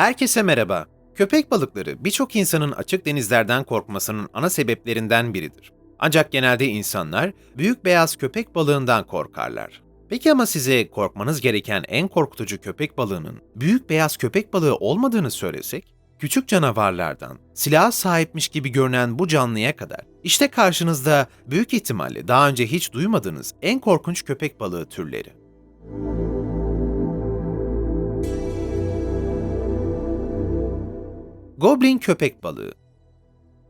Herkese merhaba. Köpek balıkları birçok insanın açık denizlerden korkmasının ana sebeplerinden biridir. Ancak genelde insanlar büyük beyaz köpek balığından korkarlar. Peki ama size korkmanız gereken en korkutucu köpek balığının büyük beyaz köpek balığı olmadığını söylesek? Küçük canavarlardan silaha sahipmiş gibi görünen bu canlıya kadar işte karşınızda büyük ihtimalle daha önce hiç duymadığınız en korkunç köpek balığı türleri. Goblin köpek balığı.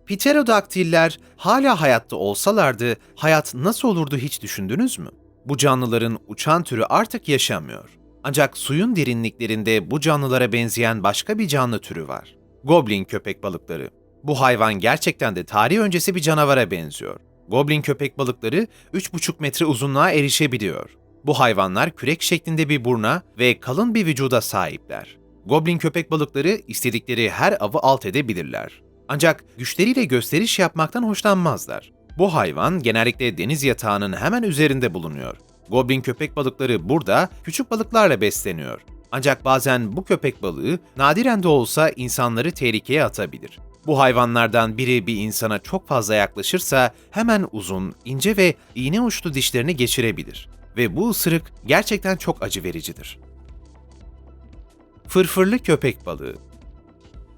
Pterodaktiller hala hayatta olsalardı hayat nasıl olurdu hiç düşündünüz mü? Bu canlıların uçan türü artık yaşamıyor. Ancak suyun derinliklerinde bu canlılara benzeyen başka bir canlı türü var. Goblin köpek balıkları. Bu hayvan gerçekten de tarih öncesi bir canavara benziyor. Goblin köpek balıkları 3,5 metre uzunluğa erişebiliyor. Bu hayvanlar kürek şeklinde bir burna ve kalın bir vücuda sahipler. Goblin köpek balıkları istedikleri her avı alt edebilirler. Ancak güçleriyle gösteriş yapmaktan hoşlanmazlar. Bu hayvan genellikle deniz yatağının hemen üzerinde bulunuyor. Goblin köpek balıkları burada küçük balıklarla besleniyor. Ancak bazen bu köpek balığı nadiren de olsa insanları tehlikeye atabilir. Bu hayvanlardan biri bir insana çok fazla yaklaşırsa hemen uzun, ince ve iğne uçlu dişlerini geçirebilir. Ve bu ısırık gerçekten çok acı vericidir. Fırfırlı köpek balığı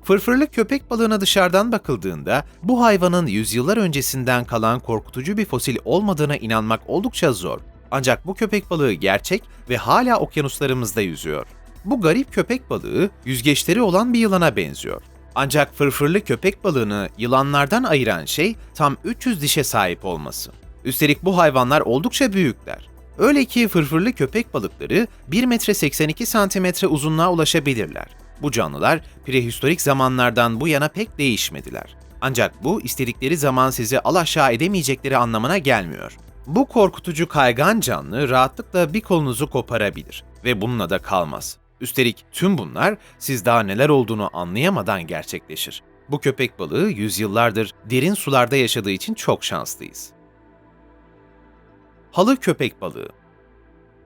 Fırfırlı köpek balığına dışarıdan bakıldığında bu hayvanın yüzyıllar öncesinden kalan korkutucu bir fosil olmadığına inanmak oldukça zor. Ancak bu köpek balığı gerçek ve hala okyanuslarımızda yüzüyor. Bu garip köpek balığı yüzgeçleri olan bir yılana benziyor. Ancak fırfırlı köpek balığını yılanlardan ayıran şey tam 300 dişe sahip olması. Üstelik bu hayvanlar oldukça büyükler. Öyle ki fırfırlı köpek balıkları 1 metre 82 santimetre uzunluğa ulaşabilirler. Bu canlılar prehistorik zamanlardan bu yana pek değişmediler. Ancak bu istedikleri zaman sizi alaşağı edemeyecekleri anlamına gelmiyor. Bu korkutucu kaygan canlı rahatlıkla bir kolunuzu koparabilir ve bununla da kalmaz. Üstelik tüm bunlar siz daha neler olduğunu anlayamadan gerçekleşir. Bu köpek balığı yüzyıllardır derin sularda yaşadığı için çok şanslıyız. Halı köpek balığı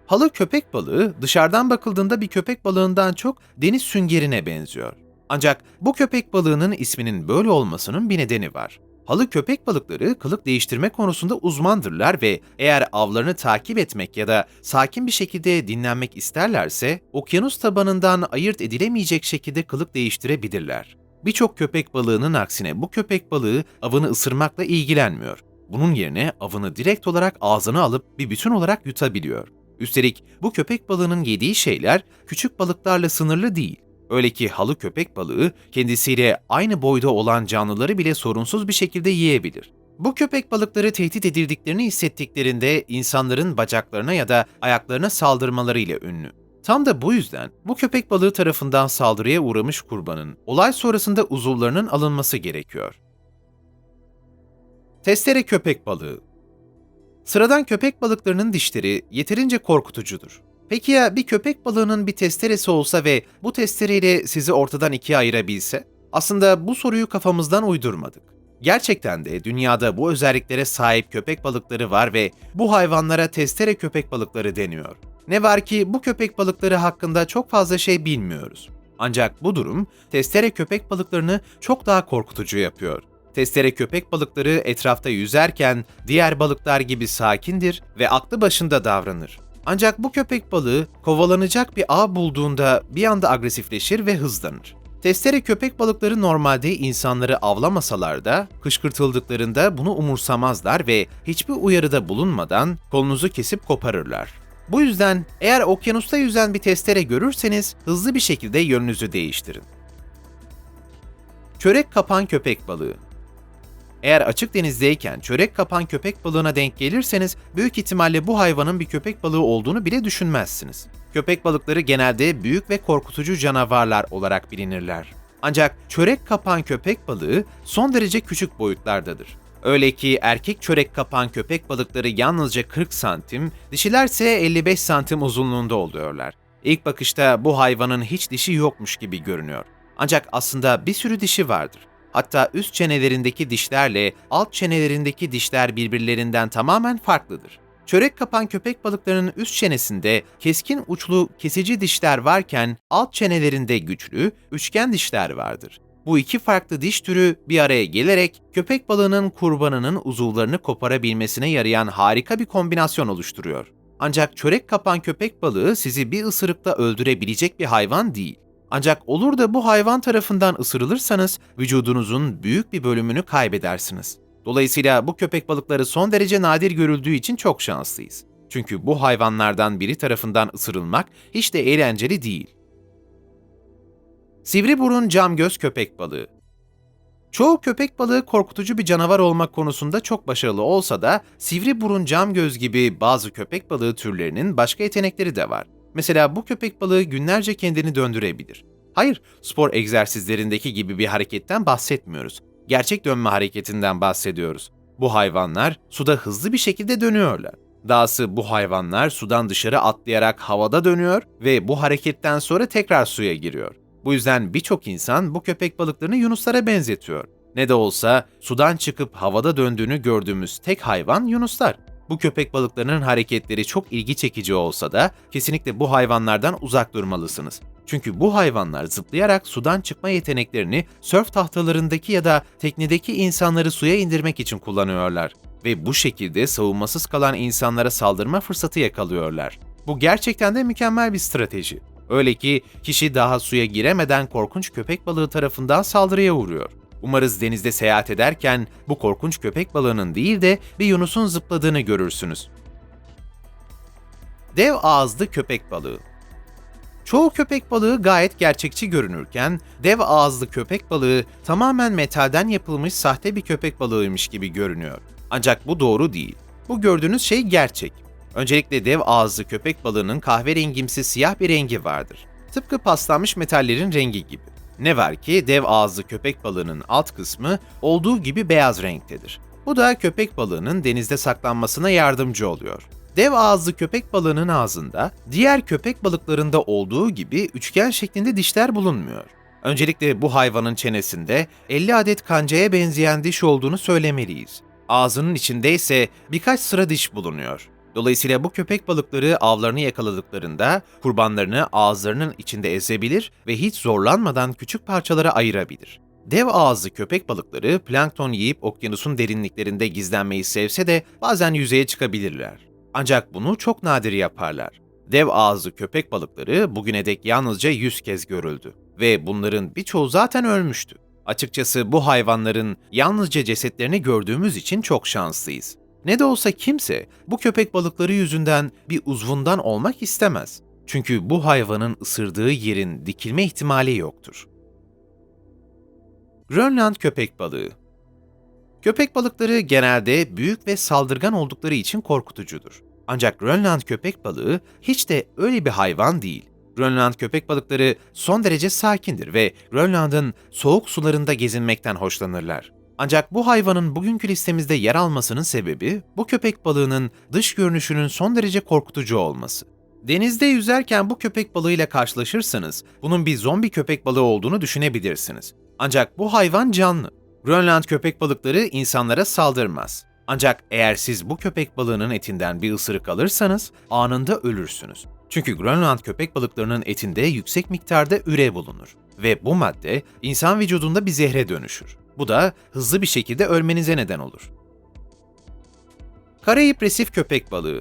Halı köpek balığı dışarıdan bakıldığında bir köpek balığından çok deniz süngerine benziyor. Ancak bu köpek balığının isminin böyle olmasının bir nedeni var. Halı köpek balıkları kılık değiştirme konusunda uzmandırlar ve eğer avlarını takip etmek ya da sakin bir şekilde dinlenmek isterlerse okyanus tabanından ayırt edilemeyecek şekilde kılık değiştirebilirler. Birçok köpek balığının aksine bu köpek balığı avını ısırmakla ilgilenmiyor. Bunun yerine avını direkt olarak ağzına alıp bir bütün olarak yutabiliyor. Üstelik bu köpek balığının yediği şeyler küçük balıklarla sınırlı değil. Öyle ki halı köpek balığı kendisiyle aynı boyda olan canlıları bile sorunsuz bir şekilde yiyebilir. Bu köpek balıkları tehdit edildiklerini hissettiklerinde insanların bacaklarına ya da ayaklarına saldırmalarıyla ünlü. Tam da bu yüzden bu köpek balığı tarafından saldırıya uğramış kurbanın olay sonrasında uzuvlarının alınması gerekiyor. Testere köpek balığı Sıradan köpek balıklarının dişleri yeterince korkutucudur. Peki ya bir köpek balığının bir testeresi olsa ve bu testereyle sizi ortadan ikiye ayırabilse? Aslında bu soruyu kafamızdan uydurmadık. Gerçekten de dünyada bu özelliklere sahip köpek balıkları var ve bu hayvanlara testere köpek balıkları deniyor. Ne var ki bu köpek balıkları hakkında çok fazla şey bilmiyoruz. Ancak bu durum testere köpek balıklarını çok daha korkutucu yapıyor. Testere köpek balıkları etrafta yüzerken diğer balıklar gibi sakindir ve aklı başında davranır. Ancak bu köpek balığı kovalanacak bir ağ bulduğunda bir anda agresifleşir ve hızlanır. Testere köpek balıkları normalde insanları avlamasalar da kışkırtıldıklarında bunu umursamazlar ve hiçbir uyarıda bulunmadan kolunuzu kesip koparırlar. Bu yüzden eğer okyanusta yüzen bir testere görürseniz hızlı bir şekilde yönünüzü değiştirin. Çörek kapan köpek balığı eğer açık denizdeyken çörek kapan köpek balığına denk gelirseniz büyük ihtimalle bu hayvanın bir köpek balığı olduğunu bile düşünmezsiniz. Köpek balıkları genelde büyük ve korkutucu canavarlar olarak bilinirler. Ancak çörek kapan köpek balığı son derece küçük boyutlardadır. Öyle ki erkek çörek kapan köpek balıkları yalnızca 40 santim, dişilerse 55 santim uzunluğunda oluyorlar. İlk bakışta bu hayvanın hiç dişi yokmuş gibi görünüyor. Ancak aslında bir sürü dişi vardır. Hatta üst çenelerindeki dişlerle alt çenelerindeki dişler birbirlerinden tamamen farklıdır. Çörek kapan köpek balıklarının üst çenesinde keskin uçlu kesici dişler varken alt çenelerinde güçlü, üçgen dişler vardır. Bu iki farklı diş türü bir araya gelerek köpek balığının kurbanının uzuvlarını koparabilmesine yarayan harika bir kombinasyon oluşturuyor. Ancak çörek kapan köpek balığı sizi bir ısırıkla öldürebilecek bir hayvan değil. Ancak olur da bu hayvan tarafından ısırılırsanız vücudunuzun büyük bir bölümünü kaybedersiniz. Dolayısıyla bu köpek balıkları son derece nadir görüldüğü için çok şanslıyız. Çünkü bu hayvanlardan biri tarafından ısırılmak hiç de eğlenceli değil. Sivri burun cam göz köpek balığı Çoğu köpek balığı korkutucu bir canavar olmak konusunda çok başarılı olsa da sivri burun cam göz gibi bazı köpek balığı türlerinin başka yetenekleri de var. Mesela bu köpek balığı günlerce kendini döndürebilir. Hayır, spor egzersizlerindeki gibi bir hareketten bahsetmiyoruz. Gerçek dönme hareketinden bahsediyoruz. Bu hayvanlar suda hızlı bir şekilde dönüyorlar. Dahası bu hayvanlar sudan dışarı atlayarak havada dönüyor ve bu hareketten sonra tekrar suya giriyor. Bu yüzden birçok insan bu köpek balıklarını yunuslara benzetiyor. Ne de olsa sudan çıkıp havada döndüğünü gördüğümüz tek hayvan yunuslar. Bu köpek balıklarının hareketleri çok ilgi çekici olsa da kesinlikle bu hayvanlardan uzak durmalısınız. Çünkü bu hayvanlar zıplayarak sudan çıkma yeteneklerini sörf tahtalarındaki ya da teknedeki insanları suya indirmek için kullanıyorlar ve bu şekilde savunmasız kalan insanlara saldırma fırsatı yakalıyorlar. Bu gerçekten de mükemmel bir strateji. Öyle ki kişi daha suya giremeden korkunç köpek balığı tarafından saldırıya uğruyor. Umarız denizde seyahat ederken bu korkunç köpek balığının değil de bir yunusun zıpladığını görürsünüz. Dev ağızlı köpek balığı Çoğu köpek balığı gayet gerçekçi görünürken, dev ağızlı köpek balığı tamamen metalden yapılmış sahte bir köpek balığıymış gibi görünüyor. Ancak bu doğru değil. Bu gördüğünüz şey gerçek. Öncelikle dev ağızlı köpek balığının kahverengimsi siyah bir rengi vardır. Tıpkı paslanmış metallerin rengi gibi. Ne var ki dev ağızlı köpek balığının alt kısmı olduğu gibi beyaz renktedir. Bu da köpek balığının denizde saklanmasına yardımcı oluyor. Dev ağızlı köpek balığının ağzında diğer köpek balıklarında olduğu gibi üçgen şeklinde dişler bulunmuyor. Öncelikle bu hayvanın çenesinde 50 adet kancaya benzeyen diş olduğunu söylemeliyiz. Ağzının içinde ise birkaç sıra diş bulunuyor. Dolayısıyla bu köpek balıkları avlarını yakaladıklarında kurbanlarını ağızlarının içinde ezebilir ve hiç zorlanmadan küçük parçalara ayırabilir. Dev ağızlı köpek balıkları plankton yiyip okyanusun derinliklerinde gizlenmeyi sevse de bazen yüzeye çıkabilirler. Ancak bunu çok nadir yaparlar. Dev ağızlı köpek balıkları bugüne dek yalnızca 100 kez görüldü ve bunların birçoğu zaten ölmüştü. Açıkçası bu hayvanların yalnızca cesetlerini gördüğümüz için çok şanslıyız. Ne de olsa kimse bu köpek balıkları yüzünden bir uzvundan olmak istemez. Çünkü bu hayvanın ısırdığı yerin dikilme ihtimali yoktur. Grönland köpek balığı Köpek balıkları genelde büyük ve saldırgan oldukları için korkutucudur. Ancak Grönland köpek balığı hiç de öyle bir hayvan değil. Grönland köpek balıkları son derece sakindir ve Grönland'ın soğuk sularında gezinmekten hoşlanırlar. Ancak bu hayvanın bugünkü listemizde yer almasının sebebi bu köpek balığının dış görünüşünün son derece korkutucu olması. Denizde yüzerken bu köpek balığıyla karşılaşırsanız bunun bir zombi köpek balığı olduğunu düşünebilirsiniz. Ancak bu hayvan canlı. Grönland köpek balıkları insanlara saldırmaz. Ancak eğer siz bu köpek balığının etinden bir ısırık alırsanız anında ölürsünüz. Çünkü Grönland köpek balıklarının etinde yüksek miktarda üre bulunur ve bu madde insan vücudunda bir zehre dönüşür. Bu da hızlı bir şekilde ölmenize neden olur. Karayip resif köpek balığı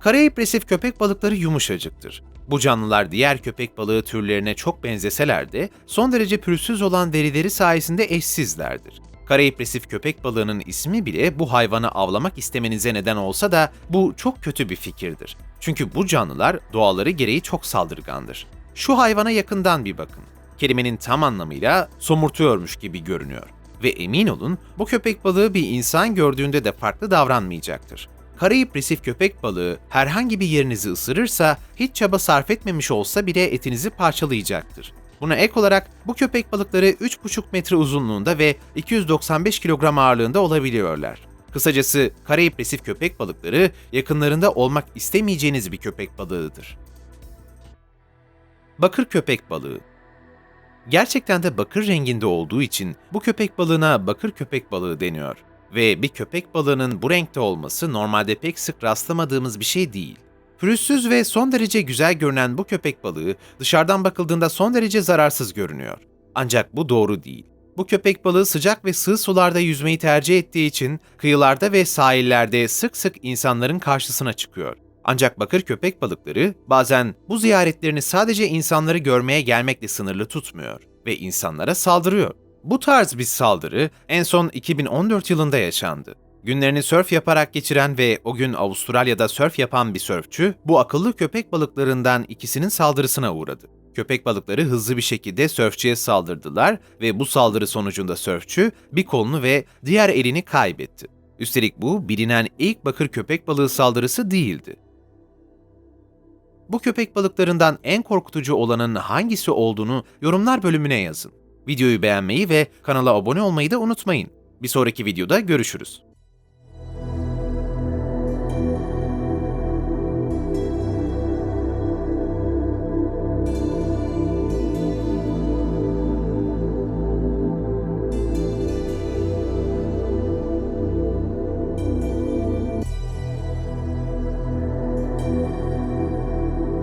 Karayip resif köpek balıkları yumuşacıktır. Bu canlılar diğer köpek balığı türlerine çok benzeseler de son derece pürüzsüz olan derileri sayesinde eşsizlerdir. Karayip resif köpek balığının ismi bile bu hayvanı avlamak istemenize neden olsa da bu çok kötü bir fikirdir. Çünkü bu canlılar doğaları gereği çok saldırgandır. Şu hayvana yakından bir bakın. Kelimenin tam anlamıyla somurtuyormuş gibi görünüyor. Ve emin olun bu köpek balığı bir insan gördüğünde de farklı davranmayacaktır. Karayip resif köpek balığı herhangi bir yerinizi ısırırsa hiç çaba sarf etmemiş olsa bile etinizi parçalayacaktır. Buna ek olarak bu köpek balıkları 3,5 metre uzunluğunda ve 295 kilogram ağırlığında olabiliyorlar. Kısacası Karayip resif köpek balıkları yakınlarında olmak istemeyeceğiniz bir köpek balığıdır. Bakır köpek balığı Gerçekten de bakır renginde olduğu için bu köpek balığına bakır köpek balığı deniyor. Ve bir köpek balığının bu renkte olması normalde pek sık rastlamadığımız bir şey değil. Pürüzsüz ve son derece güzel görünen bu köpek balığı dışarıdan bakıldığında son derece zararsız görünüyor. Ancak bu doğru değil. Bu köpek balığı sıcak ve sığ sularda yüzmeyi tercih ettiği için kıyılarda ve sahillerde sık sık insanların karşısına çıkıyor. Ancak bakır köpek balıkları bazen bu ziyaretlerini sadece insanları görmeye gelmekle sınırlı tutmuyor ve insanlara saldırıyor. Bu tarz bir saldırı en son 2014 yılında yaşandı. Günlerini sörf yaparak geçiren ve o gün Avustralya'da sörf yapan bir sörfçü, bu akıllı köpek balıklarından ikisinin saldırısına uğradı. Köpek balıkları hızlı bir şekilde sörfçüye saldırdılar ve bu saldırı sonucunda sörfçü bir kolunu ve diğer elini kaybetti. Üstelik bu bilinen ilk bakır köpek balığı saldırısı değildi. Bu köpek balıklarından en korkutucu olanın hangisi olduğunu yorumlar bölümüne yazın. Videoyu beğenmeyi ve kanala abone olmayı da unutmayın. Bir sonraki videoda görüşürüz.